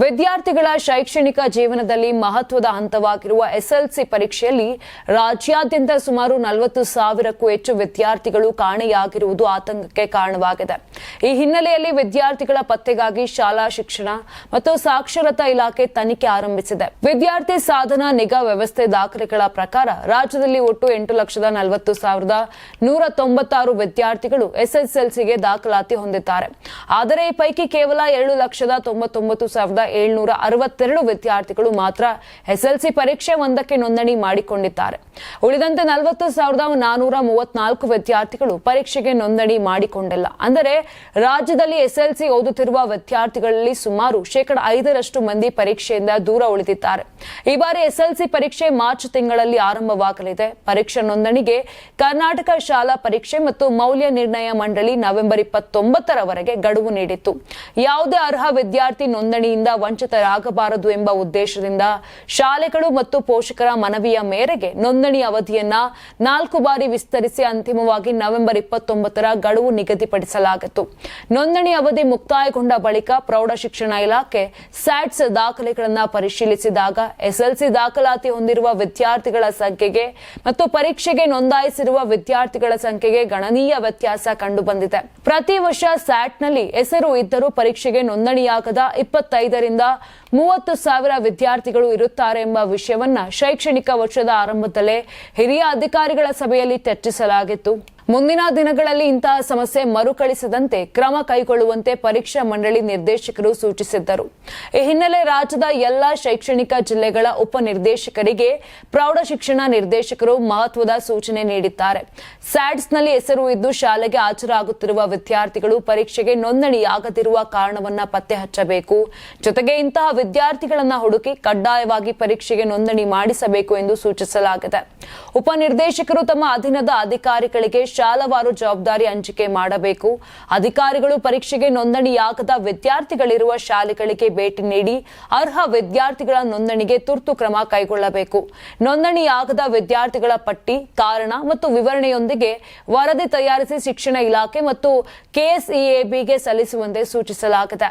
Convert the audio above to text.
ವಿದ್ಯಾರ್ಥಿಗಳ ಶೈಕ್ಷಣಿಕ ಜೀವನದಲ್ಲಿ ಮಹತ್ವದ ಹಂತವಾಗಿರುವ ಎಸ್ಎಲ್ಸಿ ಪರೀಕ್ಷೆಯಲ್ಲಿ ರಾಜ್ಯಾದ್ಯಂತ ಸುಮಾರು ನಲವತ್ತು ಸಾವಿರಕ್ಕೂ ಹೆಚ್ಚು ವಿದ್ಯಾರ್ಥಿಗಳು ಕಾಣೆಯಾಗಿರುವುದು ಆತಂಕಕ್ಕೆ ಕಾರಣವಾಗಿದೆ. ಈ ಹಿನ್ನೆಲೆಯಲ್ಲಿ ವಿದ್ಯಾರ್ಥಿಗಳ ಪತ್ತೆಗಾಗಿ ಶಾಲಾ ಶಿಕ್ಷಣ ಮತ್ತು ಸಾಕ್ಷರತಾ ಇಲಾಖೆ ತನಿಖೆ ಆರಂಭಿಸಿದೆ. ವಿದ್ಯಾರ್ಥಿ ಸಾಧನಾ ನಿಗಾ ವ್ಯವಸ್ಥೆ ದಾಖಲೆಗಳ ಪ್ರಕಾರ ರಾಜ್ಯದಲ್ಲಿ ಒಟ್ಟು ಎಂಟು ಲಕ್ಷದ ನಲವತ್ತು ಸಾವಿರದ ನೂರ ತೊಂಬತ್ತಾರು ವಿದ್ಯಾರ್ಥಿಗಳು ಎಸ್ಎಸ್ಎಲ್ಸಿಗೆ ದಾಖಲಾತಿ ಹೊಂದಿದ್ದಾರೆ. ಆದರೆ ಈ ಪೈಕಿ ಕೇವಲ ಎರಡು ಲಕ್ಷದ ತೊಂಬತ್ತೊಂಬತ್ತು ಸಾವಿರದ ಏಳ್ನೂರ ಅರವತ್ತೆರಡು ವಿದ್ಯಾರ್ಥಿಗಳು ಮಾತ್ರ ಎಸ್ಎಲ್ಸಿ ಪರೀಕ್ಷೆ ಒಂದಕ್ಕೆ ನೋಂದಣಿ ಮಾಡಿಕೊಂಡಿದ್ದಾರೆ. ಉಳಿದಂತೆ ನಲವತ್ತು ಸಾವಿರದ ನಾನೂರ ಮೂವತ್ನಾಲ್ಕು ವಿದ್ಯಾರ್ಥಿಗಳು ಪರೀಕ್ಷೆಗೆ ನೋಂದಣಿ ಮಾಡಿಕೊಂಡಿಲ್ಲ. ಅಂದರೆ ರಾಜ್ಯದಲ್ಲಿ ಎಸ್ಎಲ್ಸಿ ಓದುತ್ತಿರುವ ವಿದ್ಯಾರ್ಥಿಗಳಲ್ಲಿ ಸುಮಾರು ಶೇಕಡ ಐದರಷ್ಟು ಮಂದಿ ಪರೀಕ್ಷೆಯಿಂದ ದೂರ ಉಳಿದಿದ್ದಾರೆ. ಈ ಬಾರಿ ಎಸ್ಎಲ್ಸಿ ಪರೀಕ್ಷೆ ಮಾರ್ಚ್ ತಿಂಗಳಲ್ಲಿ ಆರಂಭವಾಗಲಿದೆ. ಪರೀಕ್ಷಾ ನೋಂದಣಿಗೆ ಕರ್ನಾಟಕ ಶಾಲಾ ಪರೀಕ್ಷೆ ಮತ್ತು ಮೌಲ್ಯ ನಿರ್ಣಯ ಮಂಡಳಿ ನವೆಂಬರ್ ಇಪ್ಪತ್ತೊಂಬತ್ತರವರೆಗೆ ಗಡುವು ನೀಡಿತ್ತು. ಯಾವುದೇ ಅರ್ಹ ವಿದ್ಯಾರ್ಥಿ ನೋಂದಣಿಯಿಂದ ವಂಚಿತರಾಗಬಾರದು ಎಂಬ ಉದ್ದೇಶದಿಂದ ಶಾಲೆಗಳು ಮತ್ತು ಪೋಷಕರ ಮನವಿಯ ಮೇರೆಗೆ ನೋಂದಣಿ ಅವಧಿಯನ್ನ ನಾಲ್ಕು ಬಾರಿ ವಿಸ್ತರಿಸಿ ಅಂತಿಮವಾಗಿ ನವೆಂಬರ್ ಇಪ್ಪತ್ತೊಂಬತ್ತರ ಗಡುವು ನಿಗದಿಪಡಿಸಲಾಗಿತ್ತು. ನೋಂದಣಿ ಅವಧಿ ಮುಕ್ತಾಯಗೊಂಡ ಬಳಿಕ ಪ್ರೌಢ ಶಿಕ್ಷಣ ಇಲಾಖೆ ಸ್ಯಾಟ್ಸ್ ದಾಖಲೆಗಳನ್ನು ಪರಿಶೀಲಿಸಿದಾಗ ಎಸ್ಎಲ್ಸಿ ದಾಖಲಾತಿ ಹೊಂದಿರುವ ವಿದ್ಯಾರ್ಥಿಗಳ ಸಂಖ್ಯೆಗೆ ಮತ್ತು ಪರೀಕ್ಷೆಗೆ ನೋಂದಾಯಿಸಿರುವ ವಿದ್ಯಾರ್ಥಿಗಳ ಸಂಖ್ಯೆಗೆ ಗಣನೀಯ ವ್ಯತ್ಯಾಸ ಕಂಡುಬಂದಿದೆ. ಪ್ರತಿ ವರ್ಷ ಸ್ಯಾಟ್ನಲ್ಲಿ ಹೆಸರು ಇದ್ದರೂ ಪರೀಕ್ಷೆಗೆ ನೋಂದಣಿಯಾಗದ ಇಪ್ಪತ್ತೈದರಿಂದ ಮೂವತ್ತು ಸಾವಿರ ವಿದ್ಯಾರ್ಥಿಗಳು ಇರುತ್ತಾರೆ ಎಂಬ ವಿಷಯವನ್ನ ಶೈಕ್ಷಣಿಕ ವರ್ಷದ ಆರಂಭದಲ್ಲೇ ಹಿರಿಯ ಅಧಿಕಾರಿಗಳ ಸಭೆಯಲ್ಲಿ ಚರ್ಚಿಸಲಾಗಿತ್ತು. ಮುಂದಿನ ದಿನಗಳಲ್ಲಿ ಇಂತಹ ಸಮಸ್ಯೆ ಮರುಕಳಿಸದಂತೆ ಕ್ರಮ ಕೈಗೊಳ್ಳುವಂತೆ ಪರೀಕ್ಷಾ ಮಂಡಳಿ ನಿರ್ದೇಶಕರು ಸೂಚಿಸಿದ್ದರು. ಈ ಹಿನ್ನೆಲೆ ರಾಜ್ಯದ ಎಲ್ಲಾ ಶೈಕ್ಷಣಿಕ ಜಿಲ್ಲೆಗಳ ಉಪನಿರ್ದೇಶಕರಿಗೆ ಪ್ರೌಢಶಿಕ್ಷಣ ನಿರ್ದೇಶಕರು ಮಹತ್ವದ ಸೂಚನೆ ನೀಡಿದ್ದಾರೆ. ಸ್ಯಾಟ್ಸ್ನಲ್ಲಿ ಹೆಸರು ಇದ್ದು ಶಾಲೆಗೆ ಹಾಜರಾಗುತ್ತಿರುವ ವಿದ್ಯಾರ್ಥಿಗಳು ಪರೀಕ್ಷೆಗೆ ನೋಂದಣಿಯಾಗದಿರುವ ಕಾರಣವನ್ನು ಪತ್ತೆ ಹಚ್ಚಬೇಕು. ಜೊತೆಗೆ ಇಂತಹ ವಿದ್ಯಾರ್ಥಿಗಳನ್ನು ಹುಡುಕಿ ಕಡ್ಡಾಯವಾಗಿ ಪರೀಕ್ಷೆಗೆ ನೋಂದಣಿ ಮಾಡಿಸಬೇಕು ಎಂದು ಸೂಚಿಸಲಾಗಿದೆ. ಉಪನಿರ್ದೇಶಕರು ತಮ್ಮ ಅಧೀನದ ಅಧಿಕಾರಿಗಳಿಗೆ ಶಾಲಾವಾರು ಜವಾಬ್ದಾರಿ ಹಂಚಿಕೆ ಮಾಡಬೇಕು. ಅಧಿಕಾರಿಗಳು ಪರೀಕ್ಷೆಗೆ ನೋಂದಣಿಯಾಗದ ವಿದ್ಯಾರ್ಥಿಗಳಿರುವ ಶಾಲೆಗಳಿಗೆ ಭೇಟಿ ನೀಡಿ ಅರ್ಹ ವಿದ್ಯಾರ್ಥಿಗಳ ನೋಂದಣಿಗೆ ತುರ್ತು ಕ್ರಮ ಕೈಗೊಳ್ಳಬೇಕು. ನೋಂದಣಿಯಾಗದ ವಿದ್ಯಾರ್ಥಿಗಳ ಪಟ್ಟಿ, ಕಾರಣ ಮತ್ತು ವಿವರಣೆಯೊಂದಿಗೆ ವರದಿ ತಯಾರಿಸಿ ಶಿಕ್ಷಣ ಇಲಾಖೆ ಮತ್ತು ಕೆಎಸ್ಇಎಬಿಗೆ ಸಲ್ಲಿಸುವಂತೆ ಸೂಚಿಸಲಾಗಿದೆ.